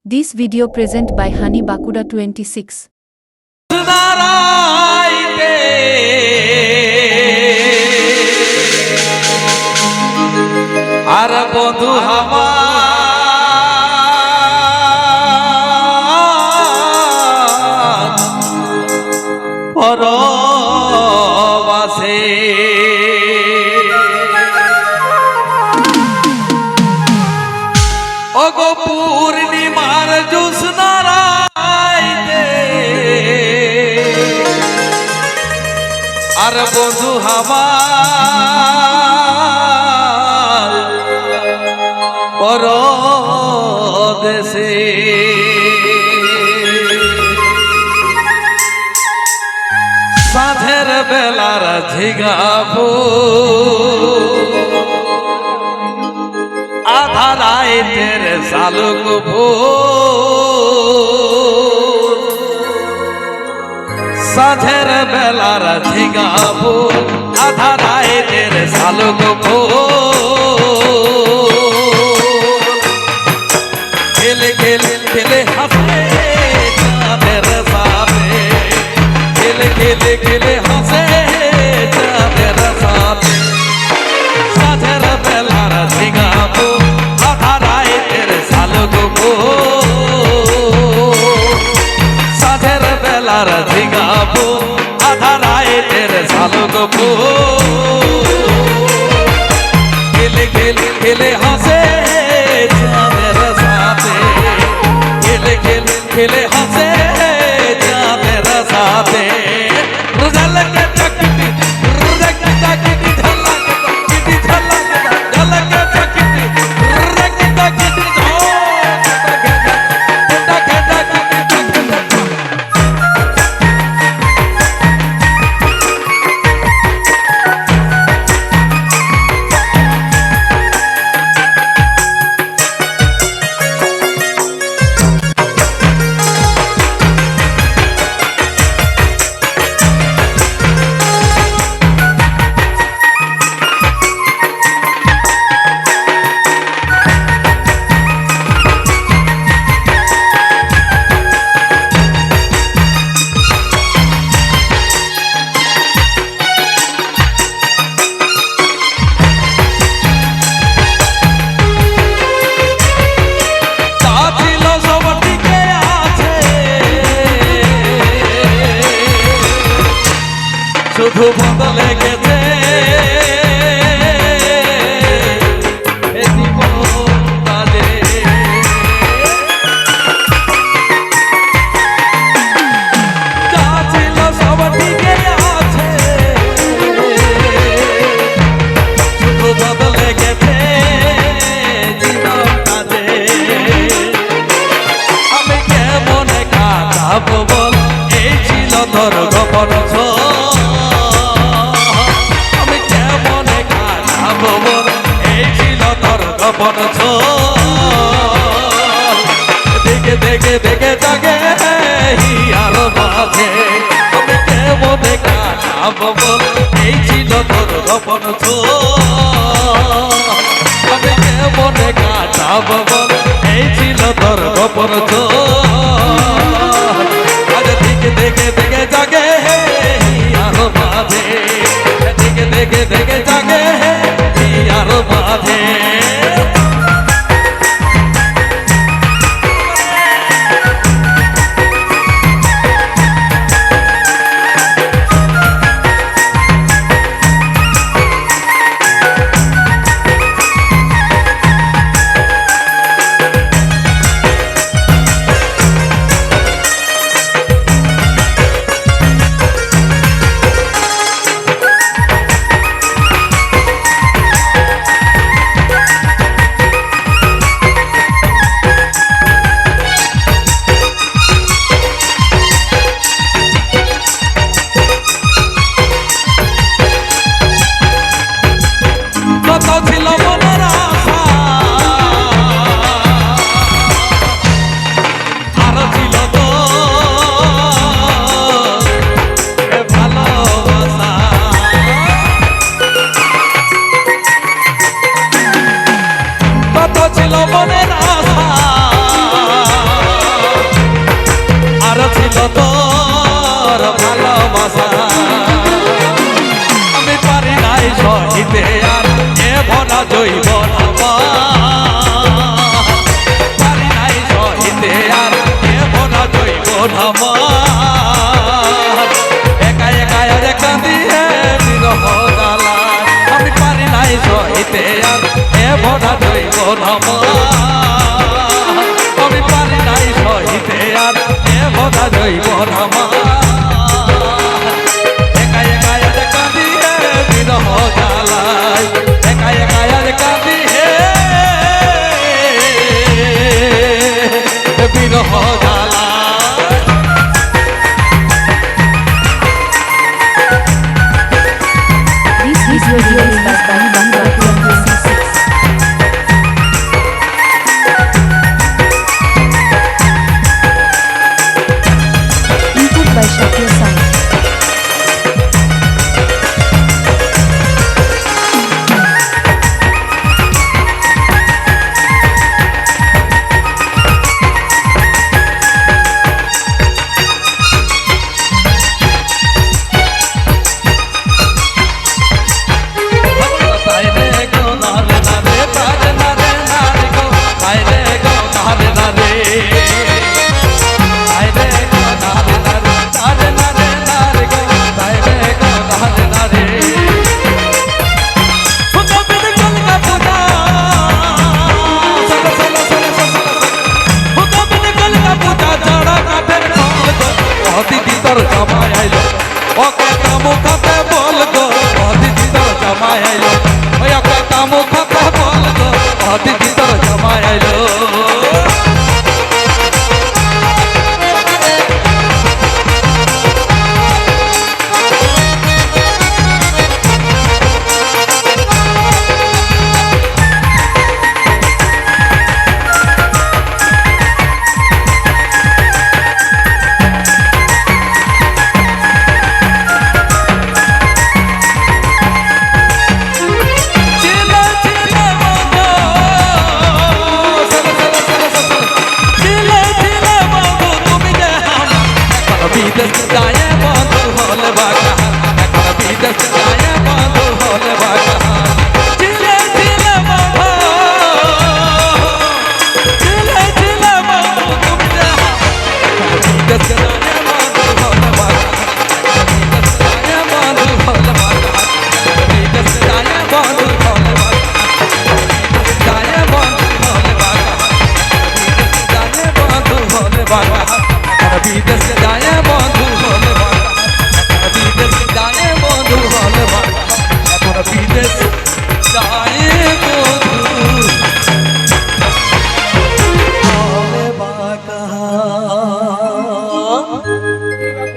This video present by Honey Bakuda 26. দাঁড়াইতে আর বধু আমার আর বন্ধু আমার পরদেশে। সাধের বেলার ঝিগাবো আধা রাইতের শালুক ফুল সাধের বেলার ঝিঙাবো আধা রায়ের শালুক খেলে খেলে খেলে হাসে চাঁদের সাথে খেলে খেলে খেলে ঝিঙাবো আধা রাইতের শালুক খেলে খেলে খেলে হাসে খেলে খেলে খেলে হাসে। ছোঁয়া। দেখে দেখে দেখে জাগে আর মাঝে আমি কেমন কাটাবো এই ছিল তোর ছোঁয়া। আমি কেমন কাটাবো এই ছিল তোর ছোঁয়া। আজ দিকে দেখে দেখে জাগে আরও মাঝে দেখে দেখে দেখে জাগে আছে লবণের আশা। আর ছিল তোর ভালোবাসা। আমি পারি নাই সহিতে আর এ ভরা জৈব না তোর জামাই আইলো। ও কথা মুখতে বল গো অদিতি তোর জামাই আইলো। ও কথা মুখতে বল গো অদিতি তোর জামাই আইলো। i'm Yeah.